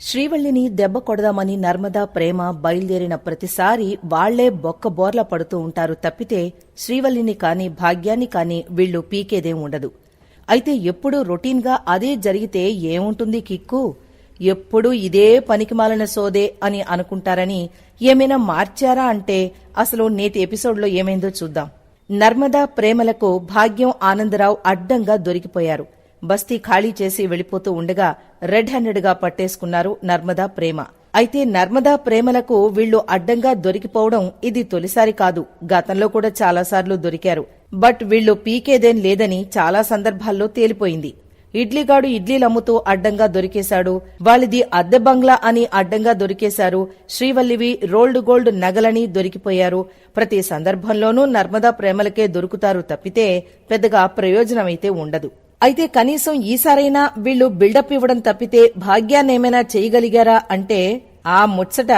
శ్రీవల్లిని దెబ్బ కొడదామని నర్మదా ప్రేమ బయలుదేరిన ప్రతిసారి వాళ్ళే బొక్క బోర్ల పడుతూ ఉంటారు తప్పితే శ్రీవల్లిని కాని భాగ్యాన్ని కాని వీళ్ళు పీకేదేం ఉండదు. అయితే ఎప్పుడూ రొటీన్గా అదే జరిగితే ఏముంటుంది కిక్కు? ఎప్పుడూ ఇదే పనికిమాలిన సోదే అని అనుకుంటారని ఏమైనా మార్చారా అంటే అసలు నేటి ఎపిసోడ్లో ఏమైందో చూద్దాం. నర్మదా ప్రేమలకు భాగ్యం ఆనందరావు అడ్డంగా దొరికిపోయారు. బస్తీ ఖాళీ చేసి వెళ్ళిపోతూ ఉండగా రెడ్ హ్యాండెడ్గా పట్టేసుకున్నారు నర్మదా ప్రేమ. అయితే నర్మదా ప్రేమలకు వీళ్ళు అడ్డంగా దొరికిపోవడం ఇది తొలిసారి కాదు. గతంలో కూడా చాలాసార్లు దొరికారు. బట్ వీళ్ళు పీకేదేం లేదని చాలా సందర్భాల్లో తేలిపోయింది. ఇడ్లీగాడు ఇడ్లీలమ్ముతూ అడ్డంగా దొరికేశాడు. వాళ్ళది అద్దె బంగ్లా అని అడ్డంగా దొరికేశారు. శ్రీవల్లివి రోల్డ్ గోల్డ్ నగలని దొరికిపోయారు. ప్రతి సందర్భంలోనూ నర్మదా ప్రేమలకే దొరుకుతారు తప్పితే పెద్దగా ప్రయోజనమైతే ఉండదు. అయితే కనీసం ఈసారైనా వీళ్ళు బిల్డప్ ఇవ్వడం తప్పితే భాగ్యాన్నేమైనా చేయగలిగారా అంటే ఆ ముచ్చట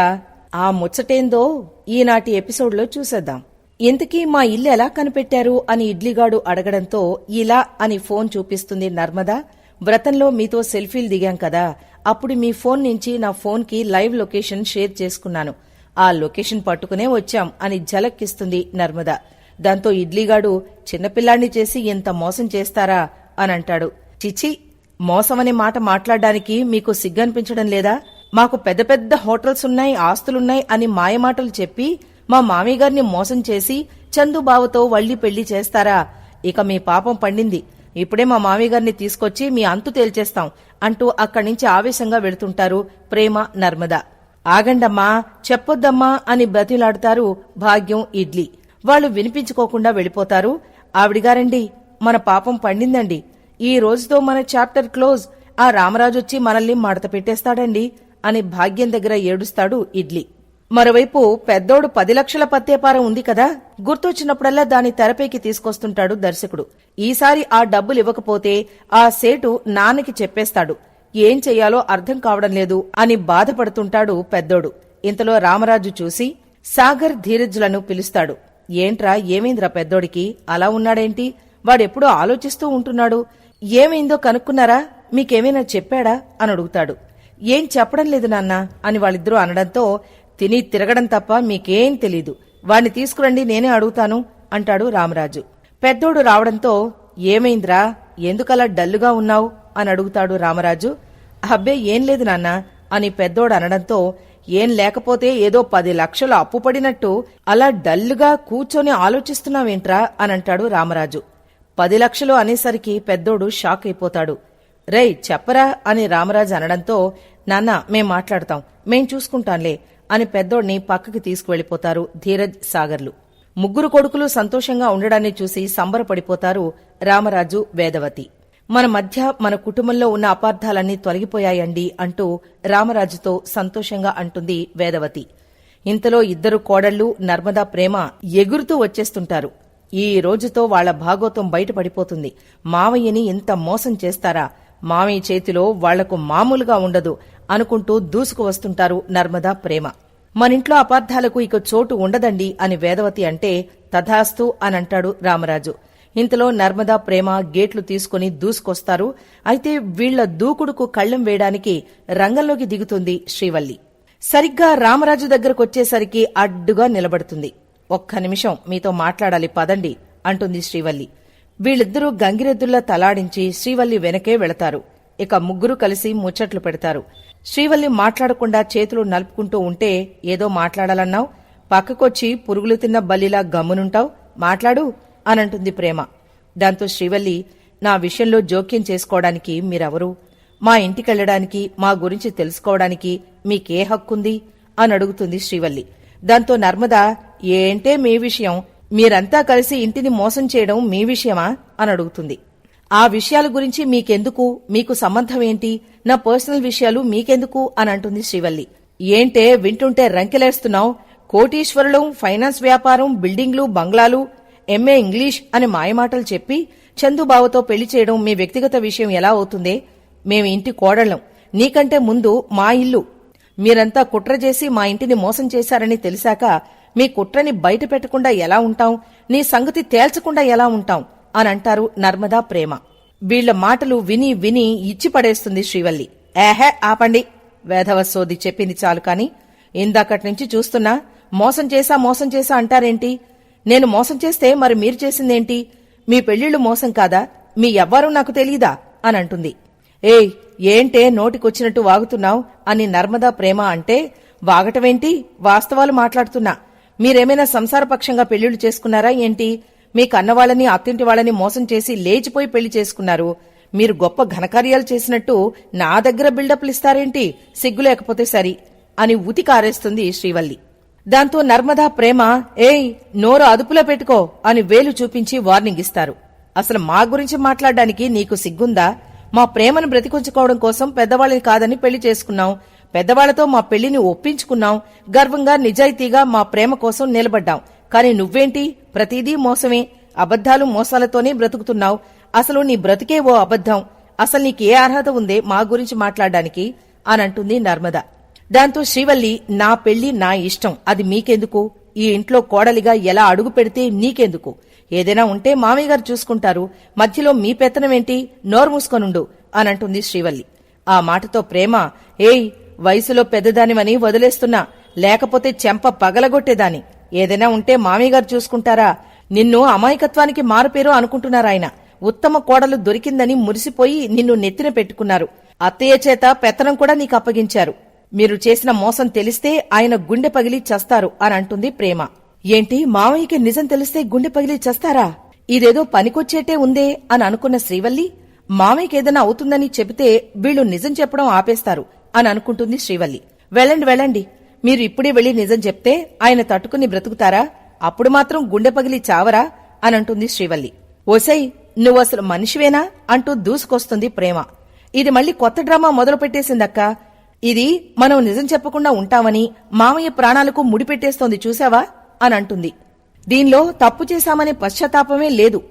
ఆ ముచ్చటేందో ఈనాటి ఎపిసోడ్లో చూసేద్దాం. ఎందుకీ మా ఇల్లు ఎలా కనిపెట్టారు అని ఇడ్లీగాడు అడగడంతో ఇలా అని ఫోన్ చూపిస్తుంది నర్మదా. వ్రతంలో మీతో సెల్ఫీలు దిగాం కదా. అప్పుడు మీ ఫోన్ నుంచి నా ఫోన్కి లైవ్ లొకేషన్ షేర్ చేసుకున్నాను. ఆ లొకేషన్ పట్టుకునే వచ్చాం అని ఝలక్కిస్తుంది నర్మదా. దాంతో ఇడ్లీగాడు చిన్నపిల్లాన్ని చేసి ఇంత మోసం చేస్తారా? అని అంటాడు చిచి మోసమనే మాట మాట్లాడడానికి మీకు సిగ్గనిపించడం లేదా? మాకు పెద్ద పెద్ద హోటల్స్ ఉన్నాయి ఆస్తులున్నాయి అని మాయమాటలు చెప్పి మా మామయ్య మోసం చేసి చందుబావతో వళ్ళి పెళ్ళి చేస్తారా? ఇక మీ పాపం పండింది. ఇప్పుడే మా మామయ్య తీసుకొచ్చి మీ అంతు తేల్చేస్తాం అంటూ అక్కడి నుంచి ఆవేశంగా వెళుతుంటారు ప్రేమ నర్మద. ఆగండమ్మా చెప్పొద్దమ్మా అని బతిలాడుతారు భాగ్యం ఇడ్లీ. వాళ్ళు వినిపించుకోకుండా వెళ్ళిపోతారు. ఆవిడిగారండి మన పాపం పండిందండి. ఈ రోజుతో మన చాప్టర్ క్లోజ్. ఆ రామరాజొచ్చి మనల్ని మడత పెట్టేస్తాడండి అని భాగ్యం దగ్గర ఏడుస్తాడు ఇడ్లీ. మరోవైపు పెద్దోడు పది లక్షల పత్తేపార ఉంది కదా. గుర్తొచ్చినప్పుడల్లా దాని తెరపైకి తీసుకొస్తుంటాడు దర్శకుడు. ఈసారి ఆ డబ్బులు ఇవ్వకపోతే ఆ సేటు నాన్నకి చెప్పేస్తాడు. ఏం చెయ్యాలో అర్థం కావడం లేదు అని బాధపడుతుంటాడు పెద్దోడు. ఇంతలో రామరాజు చూసి సాగర్ ధీరజ్లను పిలుస్తాడు. ఏంట్రా ఏమైందిరా పెద్దోడికి? అలా ఉన్నాడేంటి? వాడెప్పుడో ఆలోచిస్తూ ఉంటున్నాడు. ఏమైందో కనుక్కున్నారా? మీకేమైనా చెప్పాడా? అని అడుగుతాడు. ఏం చెప్పడం లేదు నాన్న అని వాళ్ళిద్దరూ అనడంతో తిని తిరగడం తప్ప మీకేం తెలీదు. వాణ్ణి తీసుకురండి నేనే అడుగుతాను అంటాడు రామరాజు. పెద్దోడు రావడంతో ఏమైందిరా? ఎందుకలా డల్లుగా ఉన్నావు? అని అడుగుతాడు రామరాజు. అబ్బే ఏం లేదు నాన్న అని పెద్దోడు అనడంతో ఏం లేకపోతే ఏదో పది లక్షలు అప్పు పడినట్టు అలా డల్లుగా కూర్చొని ఆలోచిస్తున్నావేంట్రా? అని అంటాడు రామరాజు. పది లక్షలు అనేసరికి పెద్దోడు షాక్ అయిపోతాడు. రేయ్ చెప్పరా అని రామరాజు అనడంతో నాన్న మేం మాట్లాడతాం మేం చూసుకుంటాంలే అని పెద్దోడిని పక్కకి తీసుకువెళ్ళిపోతారు ధీరజ్ సాగర్లు. ముగ్గురు కొడుకులు సంతోషంగా ఉండడాన్ని చూసి సంబరపడిపోతారు రామరాజు వేదవతి. మన మధ్య మన కుటుంబంలో ఉన్న అపార్థాలన్నీ తొలగిపోయాయండి అంటూ రామరాజుతో సంతోషంగా అంటుంది వేదవతి. ఇంతలో ఇద్దరు కోడళ్ళు నర్మదా ప్రేమ ఎగురుతూ వచ్చేస్తుంటారు. ఈ రోజుతో వాళ్ళ భాగోతం బయటపడిపోతుంది. మావయ్యని ఇంత మోసం చేస్తారా? మామయ్య చేతిలో వాళ్ళకు మామూలుగా ఉండదు అనుకుంటూ దూసుకు వస్తుంటారు నర్మదా ప్రేమ. మనింట్లో అపార్థాలకు ఇక చోటు ఉండదండి అని వేదవతి అంటే తథాస్తు అనంటాడు రామరాజు. ఇంతలో నర్మదా ప్రేమ గేట్లు తీసుకుని దూసుకొస్తారు. అయితే వీళ్ళ దూకుడుకు కళ్ళెం వేయడానికి రంగంలోకి దిగుతుంది శ్రీవల్లి. సరిగ్గా రామరాజు దగ్గరకొచ్చేసరికి అడ్డుగా నిలబడుతుంది. ఒక్క నిమిషం మీతో మాట్లాడాలి పదండి అంటుంది శ్రీవల్లి. వీళ్ళిద్దరూ గంగిరెద్దుల్లా తలాడించి శ్రీవల్లి వెనకే వెళతారు. ఇక ముగ్గురు కలిసి ముచ్చట్లు పెడతారు. శ్రీవల్లి మాట్లాడకుండా చేతులు నలుపుకుంటూ ఉంటే ఏదో మాట్లాడాలన్నావు? పక్కకొచ్చి పురుగులు తిన్న బల్లిలా గమ్మునుంటావు? మాట్లాడు అనంటుంది ప్రేమ. దాంతో శ్రీవల్లి నా విషయంలో జోక్యం చేసుకోవడానికి మీరెవరు? మా ఇంటికెళ్ళడానికి మా గురించి తెలుసుకోవడానికి మీకే హక్కుంది? అని అడుగుతుంది శ్రీవల్లి. దాంతో నర్మదా ఏంటే మీ విషయం మీరంతా కలిసి ఇంటిని మోసం చేయడం మీ విషయమా? అని అడుగుతుంది. ఆ విషయాల గురించి మీకెందుకు? మీకు సంబంధం ఏంటి? నా పర్సనల్ విషయాలు మీకెందుకు? అని అంటుంది శ్రీవల్లి. ఏంటే వింటుంటే రంకెలేస్తున్నావు? కోటీశ్వరులు ఫైనాన్స్ వ్యాపారం బిల్డింగ్లు బంగ్లాలు ఎంఏ ఇంగ్లీష్ అని మాయమాటలు చెప్పి చందుబావతో పెళ్ళి చేయడం మీ వ్యక్తిగత విషయం ఎలా అవుతుందే? మేము ఇంటి కోడళ్ళం. నీకంటే ముందు మా ఇల్లు. మీరంతా కుట్ర చేసి మా ఇంటిని మోసం చేశారని తెలిసాక మీ కుట్రని బయట పెట్టకుండా ఎలా ఉంటాం నీ సంగతి తేల్చకుండా ఎలా ఉంటాం అని అంటారు నర్మదా ప్రేమ. వీళ్ళ మాటలు విని విని ఇచ్చిపడేస్తుంది శ్రీవల్లి. ఏహే ఆపండి వేధవ సోది చెప్పింది చాలు కాని ఇందాకటి నుంచి చూస్తున్నా మోసం చేశా మోసం చేశా అంటారేంటి? నేను మోసం చేస్తే మరి మీరు చేసిందేంటి? మీ పెళ్ళిళ్ళు మోసం కాదా? మీ ఎవ్వరూ నాకు తెలీదా? అని అంటుంది. ఏయ్ ఏంటే నోటికొచ్చినట్టు వాగుతున్నావు? అని నర్మదా ప్రేమ అంటే వాగటమేంటి? వాస్తవాలు మాట్లాడుతున్నా. మీరేమైనా సంసారపక్షంగా పెళ్ళిళ్ళు చేసుకున్నారా ఏంటి? మీ కన్నవాళ్ళని అత్తింటి వాళ్ళని మోసం చేసి లేచిపోయి పెళ్ళి చేసుకున్నారు. మీరు గొప్ప ఘనకార్యాలు చేసినట్టు నా దగ్గర బిల్డప్లు ఇస్తారేంటి? సిగ్గు లేకపోతే సరి అని ఉతి కారేస్తుంది శ్రీవల్లి. దాంతో నర్మదా ప్రేమ ఏయ్ నోరు అదుపులో పెట్టుకో అని వేలు చూపించి వార్నింగ్ ఇస్తారు. అసలు మా గురించి మాట్లాడడానికి నీకు సిగ్గుందా? మా ప్రేమను బ్రతికుంచుకోవడం కోసం పెద్దవాళ్ళని కాదని పెళ్ళి చేసుకున్నాం. పెద్దవాళ్ళతో మా పెళ్ళిని ఒప్పించుకున్నాం. గర్వంగా నిజాయితీగా మా ప్రేమ కోసం నిలబడ్డాం. కాని నువ్వేంటి? ప్రతిదీ మోసమే. అబద్ధాలు మోసాలతోనే బ్రతుకుతున్నావు. అసలు నీ బ్రతికే ఓ అబద్ధం. అసలు నీకే అర్హత ఉందే మా గురించి మాట్లాడడానికి అనంటుంది నర్మద. దాంతో శ్రీవల్లి నా పెళ్ళి నా ఇష్టం. అది మీకెందుకు? ఈ ఇంట్లో కోడలిగా ఎలా అడుగు పెడితే నీకెందుకు? ఏదైనా ఉంటే మామయ్య గారు చూసుకుంటారు. మధ్యలో మీ పెత్తనమేంటి? నోరు మూసుకొనుండు అనంటుంది శ్రీవల్లి. ఆ మాటతో ప్రేమ ఏయ్ వయసులో పెద్దదానివని వదిలేస్తున్నా. లేకపోతే చెంప పగలగొట్టేదాని. ఏదైనా ఉంటే మామయ్యగారు చూసుకుంటారా? నిన్ను అమాయకత్వానికి మారుపేరు అనుకుంటున్నారాయన. ఉత్తమ కోడలు దొరికిందని మురిసిపోయి నిన్ను నెత్తిన పెట్టుకున్నారు. అత్తయ్య చేత పెత్తనం కూడా నీకు అప్పగించారు. మీరు చేసిన మోసం తెలిస్తే ఆయన గుండె పగిలి చస్తారు అని అంటుంది ప్రేమ. ఏంటి మామయ్యకి నిజం తెలిస్తే గుండె పగిలి చస్తారా? ఇదేదో పనికొచ్చేటే ఉందే అని అనుకున్న శ్రీవల్లి మామయ్యకి ఏదైనా అవుతుందని చెబితే వీళ్ళు నిజం చెప్పడం ఆపేస్తారు. అని అనుకుంటుంది శ్రీవల్లి. వెళ్ళండి వెళ్ళండి. మీరు ఇప్పుడే వెళ్ళి నిజం చెప్తే ఆయన తట్టుకుని బ్రతుకుతారా? అప్పుడు మాత్రం గుండె పగిలి చావరా? అని అంటుంది శ్రీవల్లి. ఓసై నువ్వు అసలు మనిషివేనా? అంటూ దూసుకొస్తుంది ప్రేమ. ఇది మళ్ళీ కొత్త డ్రామా మొదలు పెట్టేసిందక్క ఇది మనం నిజం చెప్పకుండా ఉంటామని మామయ్య ప్రాణాలకు ముడిపెట్టేస్తోంది చూసావా అని అంటుంది. దీనిలో తప్పు చేశామనే పశ్చాత్తాపమే లేదు.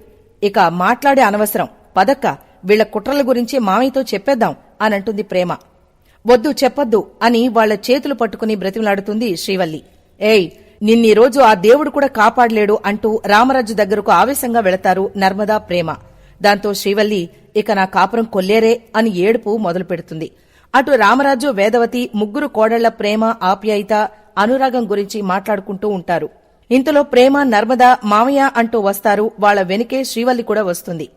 ఇక మాట్లాడే అనవసరం. పదక్క వీళ్ళ కుట్రల గురించి మామయ్యతో చెప్పేద్దాం అనంటుంది ప్రేమ. వద్దు చెప్పొద్దు అని వాళ్ళ చేతులు పట్టుకుని బ్రతిమలాడుతుంది శ్రీవల్లి. ఏయ్ నిన్నీ రోజు ఆ దేవుడు కూడా కాపాడలేడు అంటూ రామరాజు దగ్గరకు ఆవేశంగా వెళతారు నర్మదా ప్రేమ. దాంతో శ్రీవల్లి ఇక నా కాపురం కొల్లేరే అని ఏడుపు మొదలు పెడుతుంది అటు రామరాజు వేదవతి ముగ్గురు కోడళ్ళ ప్రేమ ఆప్యాయత అనురాగం గురించి మాట్లాడుకుంటూ ఉంటారు. ఇంతలో ప్రేమ నర్మద మామయ్య అంటూ వస్తారు. వాళ్ళ వెనుకే శ్రీవల్లి కూడా వస్తుంది.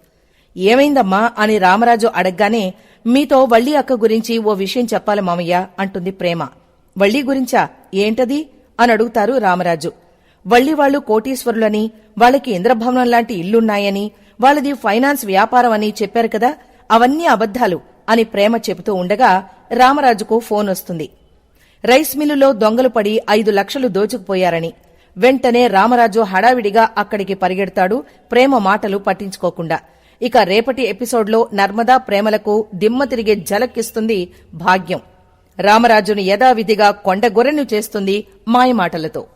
ఏమైందమ్మా అని రామరాజు అడగ్గానే మీతో వల్లి అక్క గురించి ఓ విషయం చెప్పాలి మామయ్య అంటుంది ప్రేమ. వల్లి గురించా? ఏంటది? అని అడుగుతారు రామరాజు. వల్లి వాళ్ళు కోటీశ్వరులని వాళ్ళకి ఇంద్రభవనం లాంటి ఇల్లున్నాయని వాళ్ళది ఫైనాన్స్ వ్యాపారం అని చెప్పారు కదా అవన్నీ అబద్ధాలు అని ప్రేమ చెబుతూ ఉండగా రామరాజుకు ఫోన్ వస్తుంది. రైస్ మిల్లులో దొంగలు పడి ఐదు లక్షలు దోచుకుపోయారని. వెంటనే రామరాజు హడావిడిగా అక్కడికి పరిగెడతాడు ప్రేమ మాటలు పట్టించుకోకుండా. ఇక రేపటి ఎపిసోడ్లో నర్మదా ప్రేమలకు దిమ్మ తిరిగే జలక్కిస్తుంది భాగ్యం. రామరాజును యథావిధిగా కొండగొరెను చేస్తుంది మాయమాటలతో.